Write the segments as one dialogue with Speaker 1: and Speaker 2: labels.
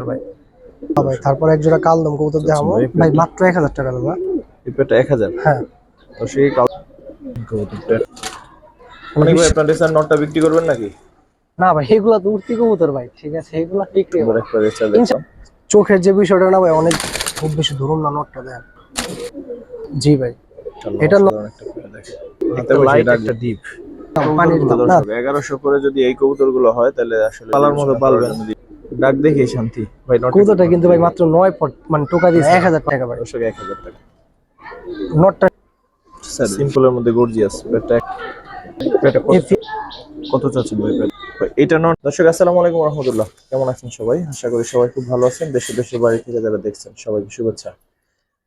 Speaker 1: ভাই। হ্যাঁ ভাই তারপর এক জোড়া কালদম কবুতর দেখাবো।
Speaker 2: ভাই,
Speaker 1: ভাই মাত্র এক হাজার টাকা নেব
Speaker 2: এই পেটটা এক হাজার?
Speaker 1: হ্যাঁ।
Speaker 2: তো সেই কাল কবুতরটা অনেক ভাই আপনার রেসার নটটা বিক্রি করবেন নাকি?
Speaker 1: না ভাই এগুলা তো উঠতি কবুতর ভাই ঠিক আছে এগুলা বিক্রি চোখের যে বিষয়টা না ভাই অনেক খুব বেশি ধরুন না নোটটা দেন জি ভাই এটা
Speaker 2: একটা লাইট একটা ডিপ
Speaker 1: পানির দাম না।
Speaker 2: এগারোশো করে যদি এই কবুতরগুলো হয় তাহলে আসলে পালার মতো পালবেন। ডাক দেখে শান্তি। ভাই
Speaker 1: কবুতরটা কিন্তু ভাই মাত্র নয় পট মানে টোকা দিয়েছে। এক হাজার টাকা ভাই
Speaker 2: দর্শক এক হাজার টাকা।
Speaker 1: নোটটা
Speaker 2: সিম্পলের মধ্যে গর্জিয়াস পেটটা কত- চাচ্ছেন ভাই ভাই, এটা নট দর্শক আসসালামু আলাইকুম রহমতুল্লাহ। কেমন আছেন সবাই? আশা করি সবাই খুব ভালো আছেন। দেশে দেশের বাড়ি থেকে যারা দেখছেন সবাইকে শুভেচ্ছা।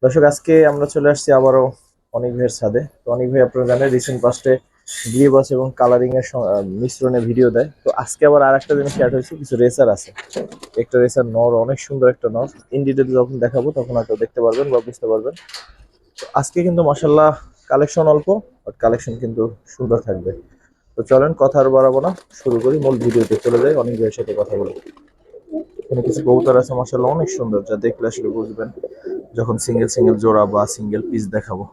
Speaker 2: দর্শক আজকে আমরা চলে আসছি আবারও অনেক ভাইয়ের ছাদে। তো অনেক ভাই আপনারা জানেন রিসেন্ট পাস্টে গিয়ে এবং কালারিং এর মিশ্রণে ভিডিও দেয়। তো আজকে আবার আর একটা জিনিস অ্যাড হয়েছে, কিছু রেসার আছে। একটা রেসার নর, অনেক সুন্দর একটা নর। ইন ডিটেল যখন দেখাবো, তখন হয়তো দেখতে পারবেন বা বুঝতে পারবেন। তো আজকে কিন্তু মাসাল্লাহ কালেকশন অল্প বাট কালেকশন কিন্তু সুন্দর থাকবে। তো চলেন, কথা আর বাড়াবো না। শুরু করি, মূল ভিডিওতে চলে যাই, অনেক ভাইয়ের সাথে কথা বলি। এখানে কিছু কবুতর আছে মাসাল্লাহ অনেক সুন্দর, যা দেখলে আসলে বুঝবেন। যখন সিঙ্গেল সিঙ্গেল জোড়া বা সিঙ্গেল পিস দেখাবো।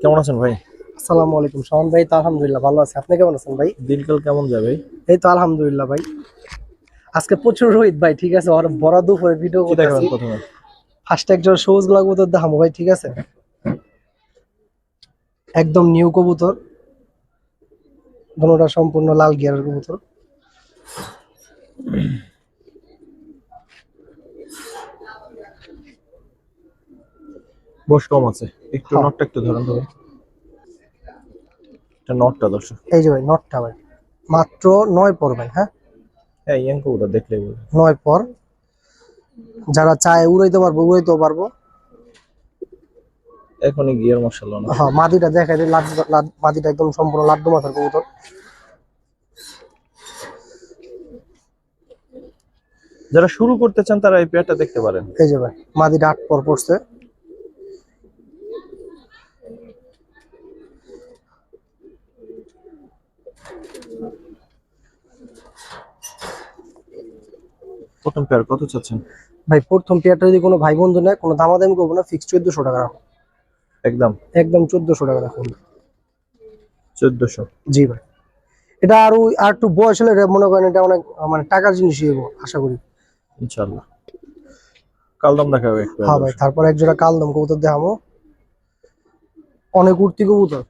Speaker 2: কেমন আছেন ভাই?
Speaker 1: আসসালামু আলাইকুম শাওন ভাই তো আলহামদুলিল্লাহ ভালো আছে। আপনি কেমন আছেন ভাই?
Speaker 2: দিনকাল কেমন যাবে
Speaker 1: এই তো আলহামদুলিল্লাহ ভাই। আজকে প্রচুর রোহিত ভাই ঠিক আছে? ওর বড় দুপুরে ভিডিও
Speaker 2: দেখাবেন প্রথমে?
Speaker 1: ফার্স্ট একজন সবুজগুলা কবুতর দেখাবো ভাই ঠিক আছে? একদম নিউ কবুতর। দোনোটা সম্পূর্ণ লাল গিয়ারের কবুতর।
Speaker 2: বস কম আছে। একটু
Speaker 1: হ্যাঁ।
Speaker 2: নটটা একটু ধরেন তো এটা নটটা দর্শক।
Speaker 1: এই যে ভাই নটটা ভাই। মাত্র নয় পর ভাই হ্যাঁ?
Speaker 2: হ্যাঁ ইয়াং কবুতর বুঝবে
Speaker 1: নয় পর। যারা চায় উড়াইতে পারব উড়াইতেও পারব।
Speaker 2: এখনই গিয়ার মশাল্লা না
Speaker 1: হ্যাঁ মাদিটা দেখাই দিই লাড লাড- মাদিটা একদম সম্পূর্ণ লাড্ডু মাথার কবুতর।
Speaker 2: যারা শুরু করতে চান তারা এই পেয়ারটা দেখতে পারেন।
Speaker 1: এই যে ভাই মাদিটা আট পর পড়ছে।
Speaker 2: প্রথম পেয়ার কত চাচ্ছেন?
Speaker 1: ভাই প্রথম পেয়ারটা যদি কোনো ভাই বন্ধু নেয় কোনো দামাদামি করব না ফিক্স চোদ্দশো টাকা রাখুন
Speaker 2: একদম?
Speaker 1: একদম চোদ্দশো টাকা রাখুন
Speaker 2: চোদ্দশো?
Speaker 1: জি ভাই। এটা আরও আর একটু বয়স হলে মনে করেন এটা অনেক মানে টাকার জিনিস আশা করি।
Speaker 2: ইনশাল্লাহ কালদম দেখাবে
Speaker 1: হ্যাঁ ভাই তারপর এক জোড়া কালদম কবুতর দেখাবো। অনেক উঠতি কবুতর।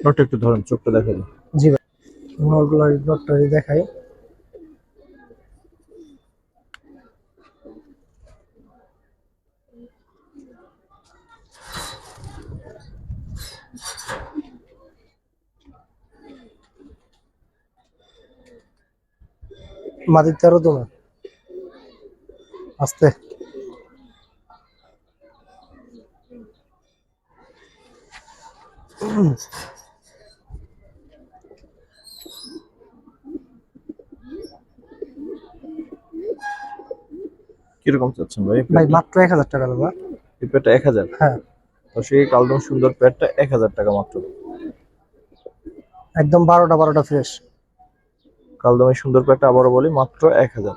Speaker 2: নটটা একটু ধরেন, চোখটা দেখে দিন
Speaker 1: জি ভাই। নরগুলো ডক্টর দেখাই। মাটির তেরো তোমার আস্তে।
Speaker 2: কীরকম চাচ্ছেন ভাই?
Speaker 1: ভাই মাত্র এক হাজার টাকা দেবো
Speaker 2: এই পেয়ারটা এক হাজার?
Speaker 1: হ্যাঁ।
Speaker 2: তো সেই কালদম সুন্দর পেয়ারটা এক হাজার টাকা মাত্র।
Speaker 1: একদম বারোটা বারোটা ফ্রেশ
Speaker 2: কালদমের সুন্দর পেয়ারটা আবারও বলি মাত্র এক হাজার।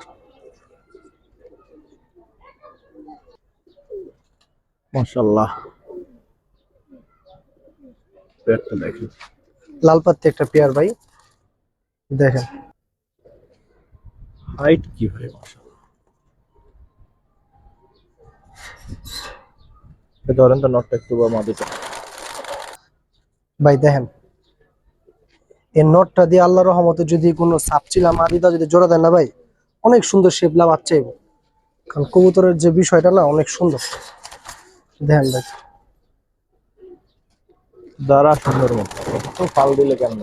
Speaker 2: মাশাল্লাহ পেয়ারটা দেখি
Speaker 1: লাল পাত্তি একটা পেয়ার ভাই। দেখেন।
Speaker 2: হাইট কি ভাই মাশাল্লাহ এ ধরেন তো নটটা একটু বা মাদিটা
Speaker 1: ভাই দেখেন এই নটটা দিয়ে আল্লাহ রহমতে যদি কোনো সাপচিলা মাদিটা যদি জোড়া দেন না ভাই অনেক সুন্দর শেপলা বাচ্চা কারণ কবুতরের যে বিষয়টা না অনেক সুন্দর। দেখেন ভাই।
Speaker 2: দ্বারা সুন্দর মতো। ফাল দিলে কেন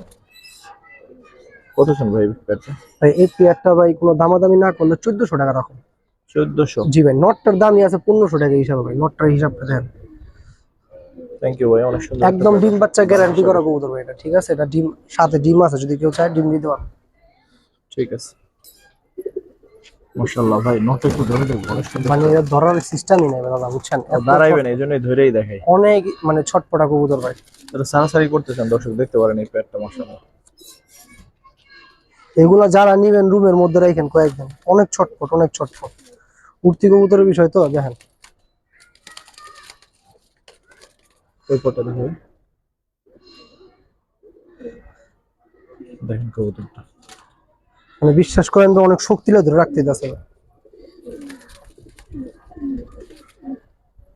Speaker 2: কত শুন ভাই পেয়ারটা
Speaker 1: ভাই এই পেয়ারটা ভাই কোনো দামাদামি না করলে চোদ্দশো টাকা রাখুন।
Speaker 2: চোদ্দশো।
Speaker 1: জি ভাই নটটার দামই আছে পনেরোশো টাকা হিসাবে ভাই নটটার হিসাবটা দেখেন
Speaker 2: থ্যাংক ইউ ভাই অনেক সুন্দর
Speaker 1: একদম ডিম বাচ্চা গ্যারান্টি করা কবুতর ভাই এটা ঠিক আছে? এটা ডিম সাথে ডিম আছে যদি কেউ চায় ডিম দিতে পারবে।
Speaker 2: ঠিক আছে। মাশাআল্লাহ ভাই নট একটু ধরে সুন্দর
Speaker 1: মানে এর ধরার সিস্টেমই নেই দাদা বুঝছেন?
Speaker 2: দাঁড়াইবেন এই জন্যই ধরেই দেখাই।
Speaker 1: অনেক মানে ছটপটা কবুতর ভাই।
Speaker 2: তাহলে সারাসারি করতেছেন দর্শক দেখতে পারেন এই প্যাডটা মাশাআল্লাহ।
Speaker 1: এগুলা যারা নিবেন রুমের মধ্যে রাখেন কয়েকদিন অনেক ছটপট অনেক ছটপট। উঠতি কবুতরের বিষয় তো দেখেন
Speaker 2: দেখেন কবুতরটা।
Speaker 1: মানে বিশ্বাস করেন তো অনেক শক্তি ধরে রাখতে যাচ্ছে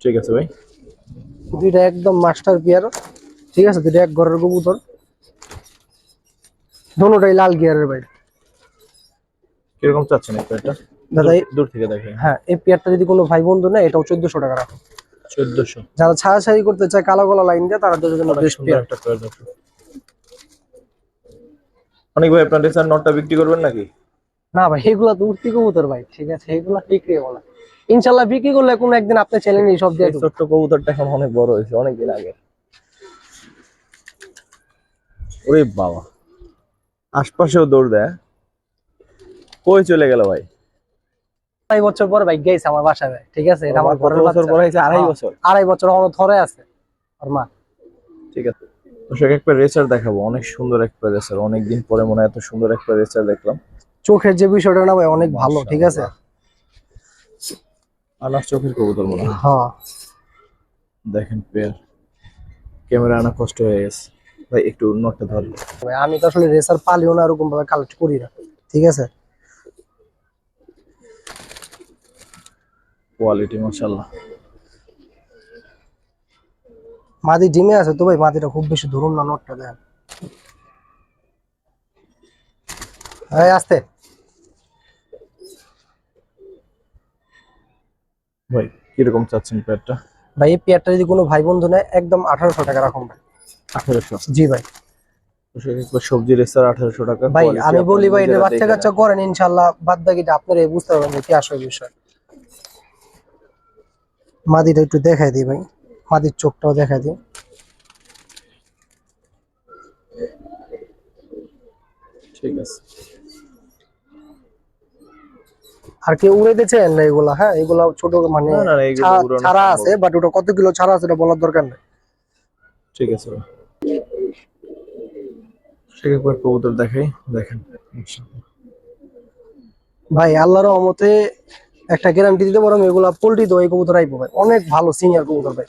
Speaker 2: ঠিক আছে ভাই।
Speaker 1: দুইটা একদম মাস্টার পিয়ার ঠিক আছে? দুইটা এক ঘরের কবুতর। দোনোটাই লাল গিয়ারের বাইরে
Speaker 2: কীরকম চাচ্ছেন এই প্যাডটা
Speaker 1: দাদা
Speaker 2: দূর থেকে দেখেন
Speaker 1: হ্যাঁ এই পেয়ারটা যদি কোনো ভাই বন্ধু নেয় এটাও চোদ্দশো টাকা রাখো।
Speaker 2: চোদ্দশো।
Speaker 1: যারা ছাড়াছাড়ি করতে চায় কালো গলা লাইন দিয়ে পেয়ার।
Speaker 2: একটা অনেক ভাই আপনার রেসার নটটা বিক্রি করবেন নাকি?
Speaker 1: না ভাই এগুলা তো উঠতি কবুতর ভাই ঠিক আছে এগুলা বিক্রি বলা ইনশাল্লাহ বিক্রি করলে কোনো একদিন আপনি চ্যালেঞ্জ সব দিয়ে।
Speaker 2: ছোট্ট কবুতরটা এখন অনেক বড় হয়েছে অনেক দিন আগে। ওরে বাবা। আশপাশেও দৌড় দেয় কই চলে গেল ভাই?
Speaker 1: আড়াই বছর পরে ভাই গেছে আমার বাসায় ভাই ঠিক আছে? এটা আমার ঘরের
Speaker 2: বছর। পর হয়েছে আড়াই
Speaker 1: হ্যাঁ,
Speaker 2: বছর?
Speaker 1: আড়াই বছর ধরে আছে আর মা।
Speaker 2: ঠিক আছে। দর্শক একটা রেসার দেখাবো অনেক সুন্দর একটা রেসার অনেকদিন পরে মনে হয় এত সুন্দর একটা রেসার দেখলাম।
Speaker 1: চোখের যে বিষয়টা না ভাই অনেক ভালো ঠিক আছে?
Speaker 2: চোখের কবুতর মনে হয়। দেখেন পেয়ার ক্যামেরা আনা কষ্ট হয়ে গেছে। ভাই একটু নটটা
Speaker 1: আমি তো আসলে রেসার পালিও না এরকম ভাবে কালেক্ট করি না ঠিক আছে?
Speaker 2: কোয়ালিটি মাশাআল্লাহ।
Speaker 1: মাদি ডিমে আছে তো ভাই মাদিটা খুব বেশি ধরুন না নোটটা দেন। এই আস্তে।
Speaker 2: ভাই কীরকম চাচ্ছেন পেয়ারটা?
Speaker 1: ভাই এই পেয়ারটা যদি কোনো ভাই বন্ধু নেয় একদম আঠারোশো টাকা রাখুন ভাই।
Speaker 2: আঠারোশো?
Speaker 1: জি ভাই।
Speaker 2: সবজি আঠারোশো টাকা।
Speaker 1: ভাই আমি বলি ভাই এটা বাচ্চা কাচ্চা করেন ইনশাল্লাহ বাদ বাকিটা আপনারা বুঝতে পারবেন কি আসল বিষয়। মাদিটা একটু দেখাই দিই ভাই। মাদির চোখটাও দেখাই দিই।
Speaker 2: ঠিক আছে।
Speaker 1: আর কি উড়াইতে চান না এগুলা হ্যাঁ এগুলা ছোট মানে ছাড়া আছে বাট ওটা কত কিলো ছাড়া আছে এটা বলার দরকার নেই।
Speaker 2: ঠিক আছে ভাই। সে একবার কবুতর দেখাই দেখেন
Speaker 1: ভাই আল্লাহর রহমতে একটা গ্যারান্টি দিতে পারো এগুলা পোল্ট্রি এই কবুতর আইবো ভাই। অনেক ভালো সিনিয়র কবুতর ভাই।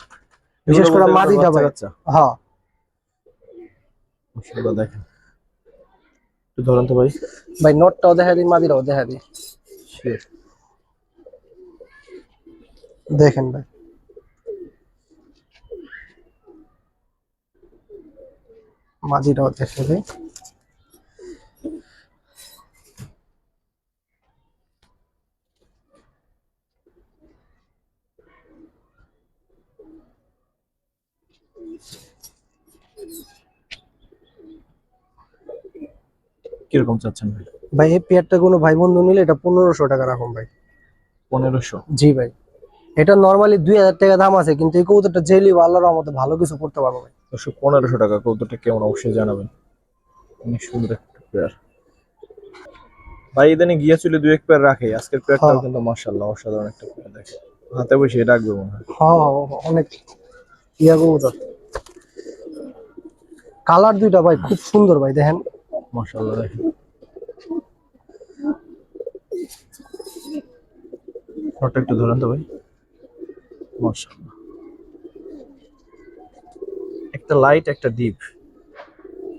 Speaker 1: বিশেষ করে
Speaker 2: বলতে
Speaker 1: মাদিটা ভাই হ্যাঁ।
Speaker 2: দেখেন। একটু ধরেন তো ভাই।
Speaker 1: ভাই নটটাও দেখা দিই মাদিরাও দেখা দিই দেখেন ভাই। মাদিরাও দেখে দিই
Speaker 2: কীরকম চাচ্ছেন ভাই?
Speaker 1: ভাই এই পেয়ারটা কোনো ভাই বন্ধু নিলে এটা পনেরোশো টাকা রাখুন ভাই।
Speaker 2: পনেরোশো?
Speaker 1: জি ভাই। এটা নর্মালি দুই হাজার টাকা দাম আছে কিন্তু এই কবুতরটা জেলি আল্লাহর রহমতে ভালো কিছু করতে পারব ভাই।
Speaker 2: দর্শক পনেরোশো টাকা কবুতরটা কেমন? অবশ্যই জানাবেন। অনেক সুন্দর একটা পেয়ার ভাই ইদানি গিয়ে চলে দুই এক পেয়ার রাখে। আজকের পেয়ারটাও
Speaker 1: হ্যাঁ।
Speaker 2: কিন্তু মাশাআল্লাহ অসাধারণ একটা পেয়ার দেখে হাতে বসে রাখবে মনে হয়।
Speaker 1: হ্যাঁ অনেক ইয়া কবুতর কালার দুইটা ভাই খুব সুন্দর ভাই দেখেন।
Speaker 2: মাশাআল্লাহ দেখেন। একটু ধরেন তো ভাই। মাশাআল্লাহ। একটা লাইট একটা ডিপ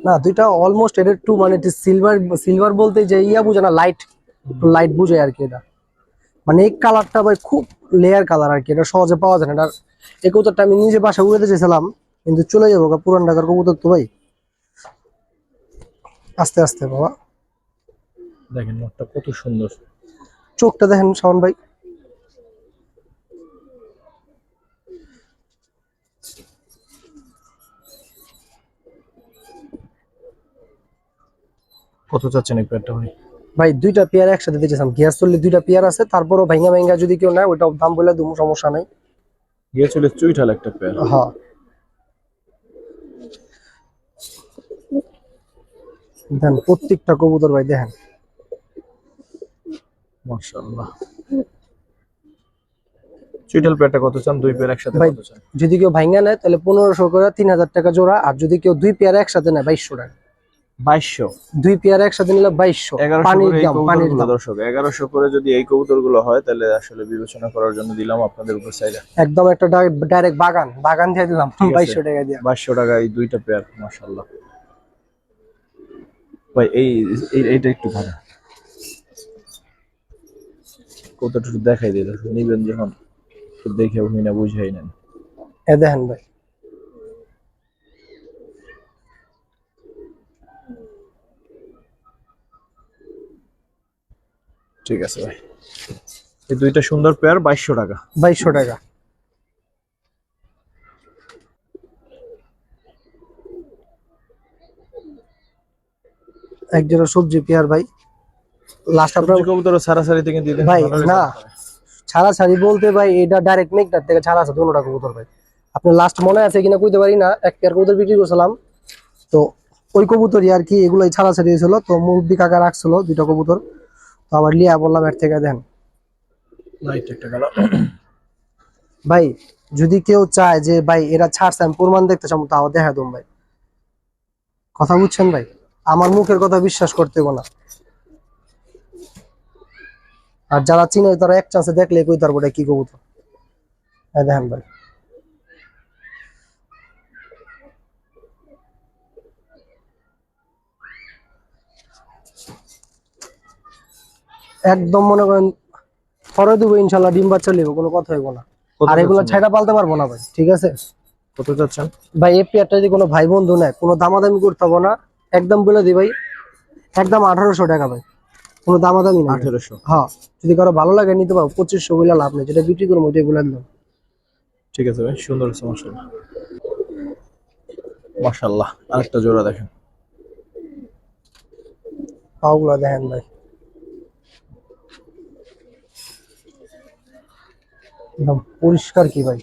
Speaker 1: না দুইটা অলমোস্ট এটা একটু মানে সিলভার সিলভার বলতে যে ইয়া বুঝে না লাইট লাইট বুঝে আর কি এটা। মানে এই কালারটা ভাই খুব লেয়ার কালার আর কি এটা সহজে পাওয়া যায় না। এটা এই কবুতরটা আমি নিজে বাসা উড়াতে চেয়েছিলাম কিন্তু চলে যাব পুরান ঢাকার কবুতর তো ভাই। আস্তে আস্তে বাবা।
Speaker 2: দেখেন নটটা কত সুন্দর।
Speaker 1: চোখটা দেখেন শাওন ভাই।
Speaker 2: কত চাচ্ছেন এই পেয়ারটা ভাই?
Speaker 1: ভাই দুইটা পেয়ার একসাথে দিয়েছিলাম গ্যাস চললে দুইটা পেয়ার আছে তারপরও ভাইঙ্গা ভাইঙ্গা যদি কেউ নেয় ওইটা দাম বলে দুমু সমস্যা নাই।
Speaker 2: গিয়ে চলে চুইঠাল একটা পেয়ার।
Speaker 1: হ্যাঁ দেন প্রত্যেকটা কবুতর ভাই দেখেন।
Speaker 2: মাশাআল্লাহ। চুইটাল পেয়ারটা কত চান? দুই পেয়ার একসাথে কত চান?
Speaker 1: যদি কেউ ভাইঙ্গা নেয় তাহলে পনেরোশো করে তিন হাজার টাকা জোড়া আর যদি কেউ দুই পেয়ার একসাথে নেয় বাইশশো টাকা।
Speaker 2: বাইশশো।
Speaker 1: দুই পেয়ার একসাথে নিলে বাইশশো। পানির দাম পানির দাম।
Speaker 2: দর্শক এগারোশো করে যদি এই কবুতরগুলো হয় তাহলে আসলে বিবেচনা করার জন্য দিলাম আপনাদের উপর সাইডে
Speaker 1: একদম একটা ডাইরেক্ট বাগান বাগান দিয়ে দিলাম। বাইশশো টাকা দিয়ে।
Speaker 2: বাইশশো টাকা এই দুইটা পেয়ার মাশাল্লাহ ভাই এই এই- এইটা একটু ভালো। কতটা একটু দেখাই দেখো নিবেন যখন দেখে উনি না বুঝাই নেন।
Speaker 1: এ দেখেন ভাই।
Speaker 2: ঠিক আছে ভাই। এই দুইটা সুন্দর পেয়ার বাইশশো টাকা।
Speaker 1: বাইশশো টাকা। এক জোড়া সবজি পেয়ার ভাই। লাস্ট আপনার
Speaker 2: কবুতর সারাসারি থেকে দিয়ে দেন
Speaker 1: ভাই, না।
Speaker 2: result
Speaker 1: ছাড়া ছাড়ি বলতে ভাই এটা ডাইরেক্ট মেঘনার থেকে ছাড়া আছে দুটো কবুতর ভাই। আপনার লাস্ট মনে আছে কিনা কইতে পারি না এক পেয়ার কবুতর বিক্রি করছিলাম। তো ওই কবুতরই আর কি এগুলোই ছাড়া ছাড়ি হয়েছিল। তো মুরব্বি কাকা রাখছিল দুটো কবুতর। তো আবার লিয়া বললাম এর থেকে দেন। ভাই যদি কেউ চায় যে ভাই এরা ছাড়ছে আমি প্রমাণ দেখতে চাম তাও দেখা দম ভাই। কথা বুঝছেন ভাই? আমার মুখের কথা বিশ্বাস করতে হবে না। আর যারা চিনে তারা এক চান্সে দেখলে কই তারপরে কি কবুতর? দেখেন ভাই। একদম মনে করেন পরে দেবো ইনশাল্লাহ ডিম বাচ্চা নেব কোনো কথা হইব না। আর এগুলো? ছাইটা পালতে পারব না ভাই ঠিক আছে?
Speaker 2: কত চাচ্ছেন?
Speaker 1: ভাই এই পেয়ারটা যদি কোনো ভাই বন্ধু নেয় কোনো দামাদামি করতে হবে না। একদম বলে দিই ভাই একদম আঠারোশো টাকা ভাই কোনো দামাদামি না
Speaker 2: আঠেরোশো।
Speaker 1: হ্যাঁ যদি কারও ভালো লাগে নিতে পারো পঁচিশশো বলে লাভ নেই যেটা বিক্রি করব ওইটাই বলে দিলাম।
Speaker 2: ঠিক আছে ভাই সুন্দর মাশাল্লাহ মাশাল্লাহ আরেকটা জোড়া দেখেন।
Speaker 1: পাওগুলো দেখেন ভাই। একদম পরিষ্কার কি ভাই?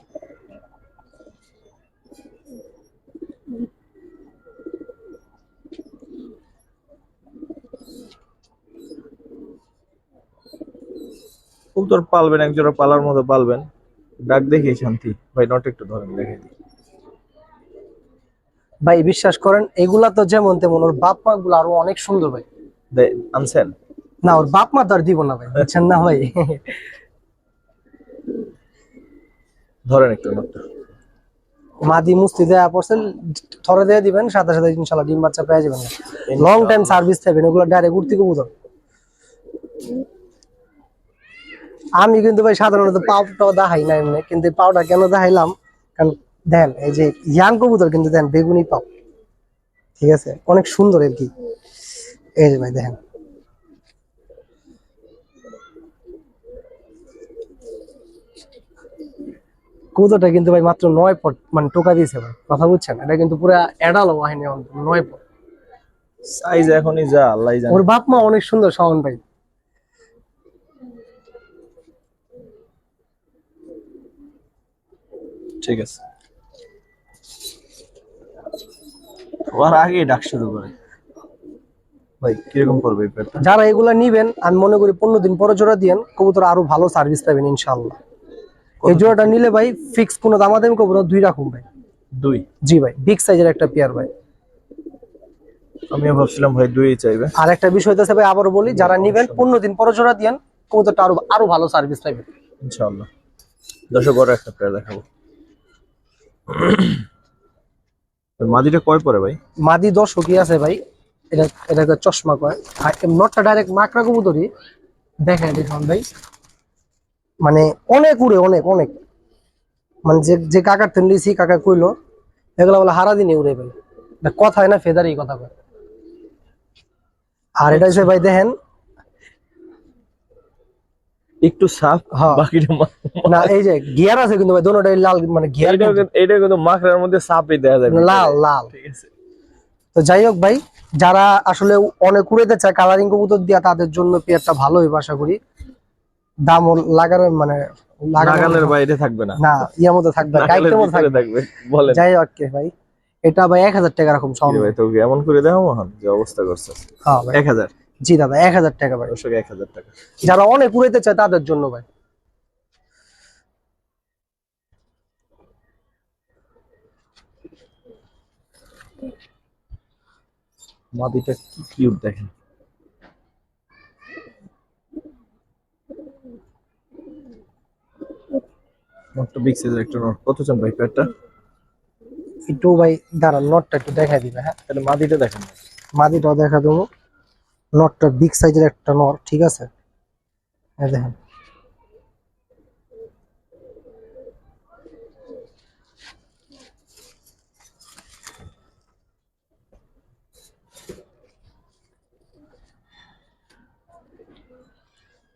Speaker 2: কবুতর পালবেন এক জোড়া পালার মতো পালবেন। ডাক দেখে শান্তি। ভাই নট একটু ধরেন দেখে
Speaker 1: ভাই বিশ্বাস করেন এগুলা তো যেমন তেমন ওর বাপ মা গুলো আরও অনেক সুন্দর ভাই।
Speaker 2: দে- আনছেন?
Speaker 1: না ওর বাপ মা তো আর দিব না ভাই বুঝছেন না ভাই?
Speaker 2: ধরেন একটু
Speaker 1: মাদি মুস্তি দেয়া পড়ছে থরে দিয়ে দিবেন সাথে সাথে ডিম বাচ্চা পেয়ে যাবেন। লং টাইম সার্ভিস থাকবেন এগুলো ডাইরেক্ট উঠতে কবুতর। আমি কিন্তু ভাই সাধারণত পাউটাও দেখাই না এমনি কিন্তু পাউটা কেন দেখাইলাম? কারণ দেন এই যে ইয়াং কবুতর কিন্তু দেন বেগুনি পাও। ঠিক আছে? অনেক সুন্দর আর কি। এই যে ভাই দেখেন। কবুতরটা কিন্তু ভাই মাত্র নয় পট মানে টোকা দিয়েছে ভাই কথা বুঝছেন? এটা কিন্তু পুরো এডাল বাহিনী নয় পট।
Speaker 2: সাইজ এখনই যা আল্লাহ জানে।
Speaker 1: ওর বাপ মা অনেক সুন্দর শাওন ভাই।
Speaker 2: ঠিক আছে। ওর আগে ডাক শুরু করে। ভাই কীরকম পেয়ারটা
Speaker 1: যারা এগুলা নিবেন আমি মনে করি পনেরো দিন পরে জোড়া দিয়েন কবুতর আরও ভালো সার্ভিস পাবেন ইনশাল্লাহ এই জোড়াটা নিলে ভাই ফিক্স কোনো দামাদামি কবুতর দুই রাখুন ভাই।
Speaker 2: দুই?
Speaker 1: জি ভাই বিগ সাইজের একটা পেয়ার ভাই।
Speaker 2: আমিও ভাবছিলাম ভাই দুই চাইবে।
Speaker 1: আর একটা বিষয় আছে ভাই আবারও বলি যারা নিবেন পনেরো দিন পরে জোড়া দিয়েন কবুতরটা আরও আরও ভালো সার্ভিস পাবেন
Speaker 2: ইনশাআল্লাহ। দর্শক বড় একটা পেয়ার দেখাবো। মাদিটা কয় পরে ভাই?
Speaker 1: মাদি দশ কি আছে ভাই এটা এটাকে চশমা কয়। আর নটটা ডাইরেক্ট মাকড়া কবুতরই। দেখেন দেখুন ভাই। মানে অনেক উড়ে অনেক অনেক। মানে যে যে কাকার তেন লিছি কাকা কইলো এগুলা বলে হারা দিনে উড়ে এটা কথায় না ফেদারই কথা কয়। আর এটা হচ্ছে ভাই দেখেন
Speaker 2: একটু সাফ
Speaker 1: হ্যাঁ।
Speaker 2: বাকিটা
Speaker 1: না এই যে গিয়ার আছে কিন্তু ভাই দোনোটাই লাল মানে গিয়ার
Speaker 2: এটা কিন্তু- মাখরার মধ্যে সাপই দেখা যায়
Speaker 1: লাল লাল
Speaker 2: ঠিক আছে।
Speaker 1: তো যাই হোক ভাই যারা আসলে অনেক উড়েতে চায় কালারিং কবুতর দিয়া তাদের জন্য পেয়ারটা ভালো হইব আশা করি। দাম লাগানোর মানে লাগানোর
Speaker 2: বাইরে থাকবে না।
Speaker 1: না ইয়ার মধ্যে থাকবে
Speaker 2: নাগালের
Speaker 1: মধ্যে থাকবে।
Speaker 2: বলেন।
Speaker 1: যাই হোক কে ভাই এটা ভাই এক হাজার টাকা রকম সব
Speaker 2: ভাই তোকে এমন করে দেখাবো হন যে অবস্থা করছিস
Speaker 1: হ্যাঁ ভাই।
Speaker 2: এক হাজার?
Speaker 1: জি দাদা এক হাজার টাকা ভাই।
Speaker 2: এক হাজার টাকা।
Speaker 1: যারা অনেক উড়াইতে চায় তাদের জন্য ভাই।
Speaker 2: মাদিটা কি কিউট দেখেন। নটটা বিগ সাইজের একটা নট কত চান ভাই পেয়ারটা
Speaker 1: একটু ভাই দাঁড়ান নটটা একটু দেখাই দিবে হ্যাঁ?
Speaker 2: তাহলে মাদিটা দেখেন।
Speaker 1: মাদিটাও দেখা দেবো। নটটা বিগ সাইজের একটা নর ঠিক আছে? এই দেখেন।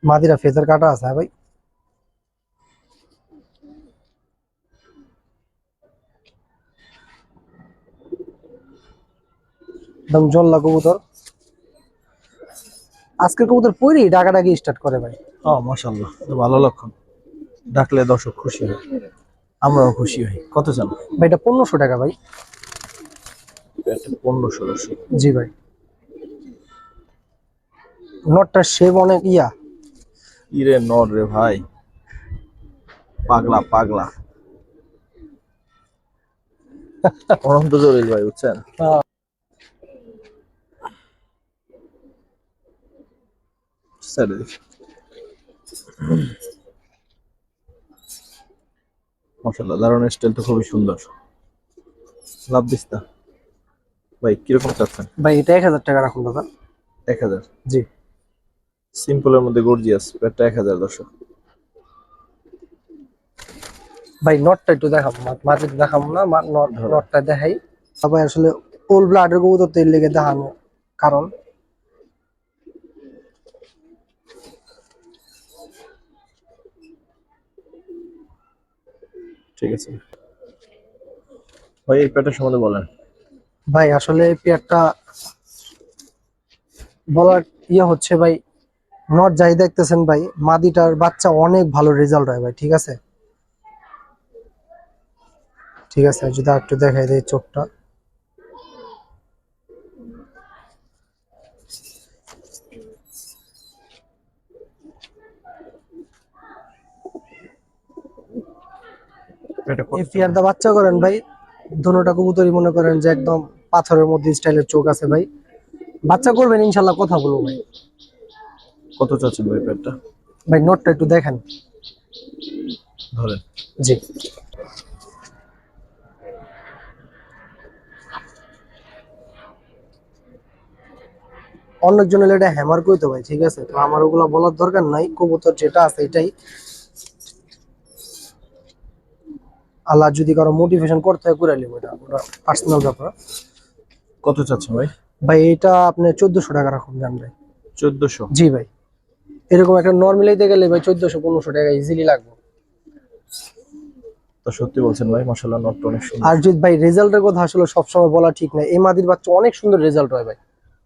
Speaker 1: মাদিরা ফেজার কাটা আছে হ্যাঁ ভাই? একদম জল্লা কবুতর। আজকের কবুতর পরে ডাকাডাকি স্টার্ট করে ভাই।
Speaker 2: হ্যাঁ মাশাল্লাহ ভালো লক্ষণ। ডাকলে দর্শক খুশি হয়। আমরাও খুশি হই। কত চান?
Speaker 1: ভাই এটা পনেরোশো টাকা ভাই।
Speaker 2: পেয়ারটা পনেরো
Speaker 1: জি ভাই। নটটার শেপ অনেক ইয়া।
Speaker 2: ইরে নর রে ভাই। পাগলা পাগলা। অনন্ত জলিল ভাই বুঝছেন? স্যার মাশাল্লাহ দারুণ স্টাইল তো খুবই সুন্দর। লাভ দিস না। ভাই কীরকম চাচ্ছেন?
Speaker 1: ভাই এটা এক হাজার টাকা রাখুন দাদা।
Speaker 2: এক হাজার?
Speaker 1: জি।
Speaker 2: সিম্পলের মধ্যে গর্জিয়াস পেটটা এক হাজার দর্শক।
Speaker 1: ভাই নটটা একটু দেখাবো মাঝে দেখাবো না নটটা দেখাই। সবাই আসলে ওল ব্লাডের তেল লেগে দেখানো কারণ।
Speaker 2: ঠিক আছে। ভাই, এই পেটার সম্বন্ধে বলেন।
Speaker 1: ভাই, আসলে এই পেয়ারটা বলার ইয়ে হচ্ছে ভাই নট যাই দেখতেছেন ভাই, মাদিটার বাচ্চা অনেক ভালো রেজাল্ট হয় ভাই, ঠিক আছে? ঠিক আছে, যদি একটু দেখাই দেয় চোখটা। এই বাচ্চা করেন ভাই দোনোটা কবুতরই মনে করেন যে একদম পাথরের মধ্যে স্টাইলের চোখ আছে ভাই। বাচ্চা করবেন ইনশাল্লাহ কথা বলব ভাই।
Speaker 2: কত চাচ্ছেন ভাই পেটটা?
Speaker 1: ভাই নটটা একটু দেখেন।
Speaker 2: ধরেন।
Speaker 1: জি। অনেকজন হলে এটা হ্যামার কইতো ভাই ঠিক আছে? তো আমার ওগুলো বলার দরকার নাই কবুতর যেটা আছে এটাই। আল্লাহ যদি কারও মোটিভেশন করতে হয় করে নিব এটা পার্সোনাল ব্যাপার।
Speaker 2: কত চাচ্ছেন ভাই?
Speaker 1: ভাই এটা আপনি চোদ্দশো টাকা রাখুন জান ভাই।
Speaker 2: চোদ্দশো?
Speaker 1: জি ভাই। এরকম একটা নর্মালিতে গেলে ভাই চোদ্দশো পনেরোশো টাকা ইজিলি লাগবে।
Speaker 2: তো সত্যি বলছেন ভাই মাসাল্লাহ নট অনেক সুন্দর।
Speaker 1: আর যদি ভাই রেজাল্টের কথা আসলে সবসময় বলা ঠিক নাই। এই মাদির বাচ্চা অনেক সুন্দর রেজাল্ট হয় ভাই।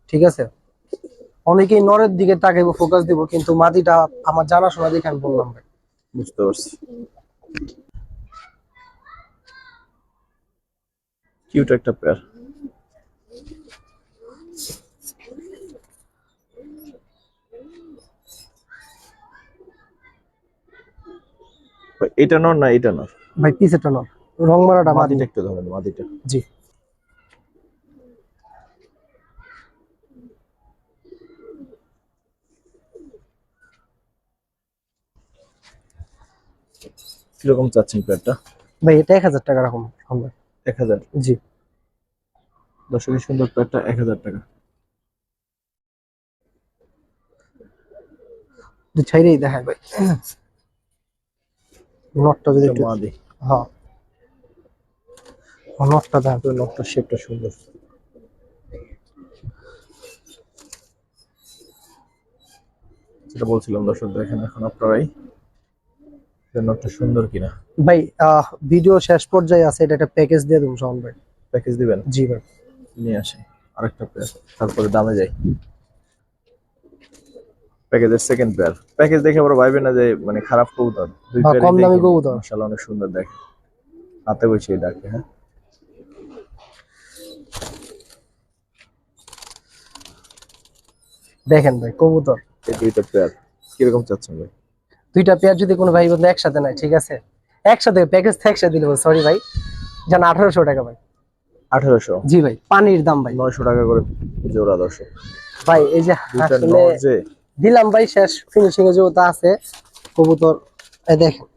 Speaker 1: ঠিক আছে? অনেকেই নরের দিকে তাকাইব ফোকাস দিব কিন্তু মাদিটা আমার জানাশোনা দেখে আমি বললাম ভাই।
Speaker 2: বুঝতে পারছি। কিউট একটা পেয়ার এটা নর না এটা নর?
Speaker 1: ভাই পিছেরটা নর। রং মারাটা মাদি
Speaker 2: মাদিটা একটু ধরেন মাদিটা।
Speaker 1: জি।
Speaker 2: কীরকম চাচ্ছেন পেয়ারটা
Speaker 1: ভাই এটা এক হাজার টাকা রাখুন আমরা
Speaker 2: এক হাজার।
Speaker 1: জি।
Speaker 2: দর্শকের সুন্দর পেয়ারটা এক হাজার টাকা।
Speaker 1: ছাইরেই দেখায় ভাই। নটটা যদি একটু
Speaker 2: মাদি।
Speaker 1: হ্যাঁ। নটটা দেখ
Speaker 2: তো নটটার শেপটা সুন্দর। যেটা বলছিলাম দর্শক দেখেন এখন আপনারাই নটটা সুন্দর কিনা?
Speaker 1: ভাই ভিডিও শেষ পর্যায়ে আছে এটা একটা প্যাকেজ দিয়ে দেবো শোন ভাই।
Speaker 2: প্যাকেজ দিবেন?
Speaker 1: জি ভাই।
Speaker 2: নিয়ে আসি। আরেকটা পেয়ার তারপরে দামে যাই। প্যাকেজের সেকেন্ড পেয়ার প্যাকেজ দেখে আবার ভাইবে না যে মানে খারাপ কবুতর। দুই
Speaker 1: হ্যাঁ, কম দামি কবুতর।
Speaker 2: মাশাআল্লাহ অনেক সুন্দর দেখে। হাতে বসিয়ে ডাকে হ্যাঁ?
Speaker 1: দেখেন ভাই কবুতর।
Speaker 2: এই দুইটা পেয়ার কীরকম চাচ্ছেন ভাই?
Speaker 1: দুইটা পেয়ার যদি কোনো ভাই বন্ধু একসাথে নেয় ঠিক আছে? একসাথে প্যাকেজ একসাথে দিলে সরি ভাই। জান আঠারোশো টাকা ভাই।
Speaker 2: আঠারোশো?
Speaker 1: জি ভাই পানির দাম ভাই।
Speaker 2: নয়শো টাকা করে জোড়া দর্শক।
Speaker 1: ভাই এই যে আসলে দিলাম ভাই শেষ। ফিনিশিং এ যেটা আছে কবুতর এই দেখেন।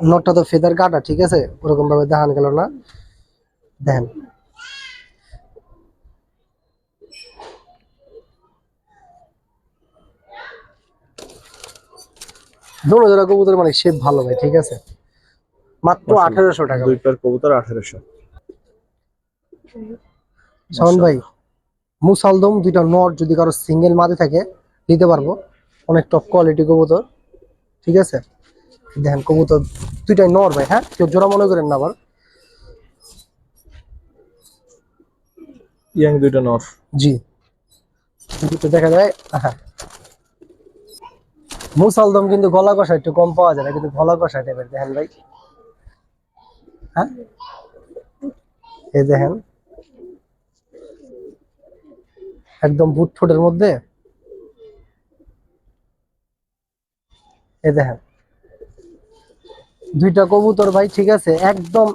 Speaker 1: নটটা তো ফেদার কাটা ঠিক আছে? ওরকম ভাবে দেখান গেল না। দেখেন দোনো জোড়া কবুতর মানে শেপ ভালো ভাই ঠিক আছে? মাত্র আঠারোশো টাকা।
Speaker 2: দুই পেয়ার কবুতর আঠারোশো।
Speaker 1: শাওন ভাই মুসালদম দুইটা নট যদি কারও সিঙ্গেল মাঝে থাকে নিতে পারব। অনেক টপ কোয়ালিটি কবুতর ঠিক আছে? দেখেন কবুতর দুইটাই নর ভাই হ্যাঁ? কেউ জোড়া মনে করেন না আবার।
Speaker 2: ইয়াং দুইটা নর।
Speaker 1: জি। দুটো দেখা যায় হ্যাঁ। মুসালদম কিন্তু গলা কষা একটু কম পাওয়া যায় না কিন্তু গলা কষা টাইপের দেখেন ভাই। হ্যাঁ? এই দেখেন। একদম বুট ফুটের মধ্যে। এই দেখেন। দুইটা কবুতর ভাই ঠিক আছে? একদম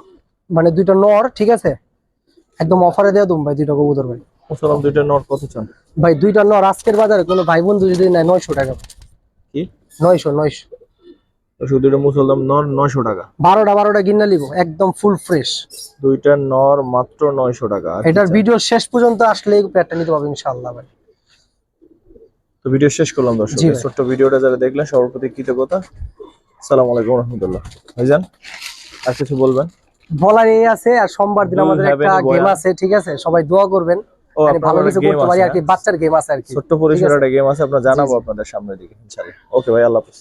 Speaker 1: মানে দুইটা নর ঠিক আছে? একদম অফারে দেওয়া দুম ভাই দুইটা কবুতর ভাই।
Speaker 2: দুইটা নর কত চান?
Speaker 1: ভাই দুইটা নর আজকের বাজারে কোনো ভাই বন্ধু যদি নেয় নয়শো টাকা।
Speaker 2: কি?
Speaker 1: নয়শো নয়শো।
Speaker 2: শুধু দুইটা মুসলদাম নর নয়শো টাকা।
Speaker 1: বারোটা বারোটা কিনে নিব একদম ফুল ফ্রেশ
Speaker 2: দুইটা নর মাত্র নয়শো টাকা।
Speaker 1: এটার ভিডিও শেষ পর্যন্ত আসলে এই প্যাডটা নিতে পারব ইনশাল্লাহ ভাই।
Speaker 2: তো ভিডিও শেষ করলাম দর্শক ছোট্ট ভিডিওটা যারা দেখলেন সবার প্রতি কৃতজ্ঞতা। সালাম আলাইকুম রহমতুল্লাহ। ভাইজান আর কিছু বলবেন?
Speaker 1: বলার এই আছে আর সোমবার দিন আমাদের একটা গেম আছে ঠিক আছে? সবাই দোয়া করবেন। ভালো কিছু করতে পারি আর কি
Speaker 2: হ্যাঁ?
Speaker 1: বাচ্চার গেম আছে আর কি।
Speaker 2: ছোট্ট পরিসরের একটা গেম আছে আপনার জানাব আপনাদের সামনে দিকে ইনশাআল্লাহ। ওকে ভাই আল্লাহ হাফেজ।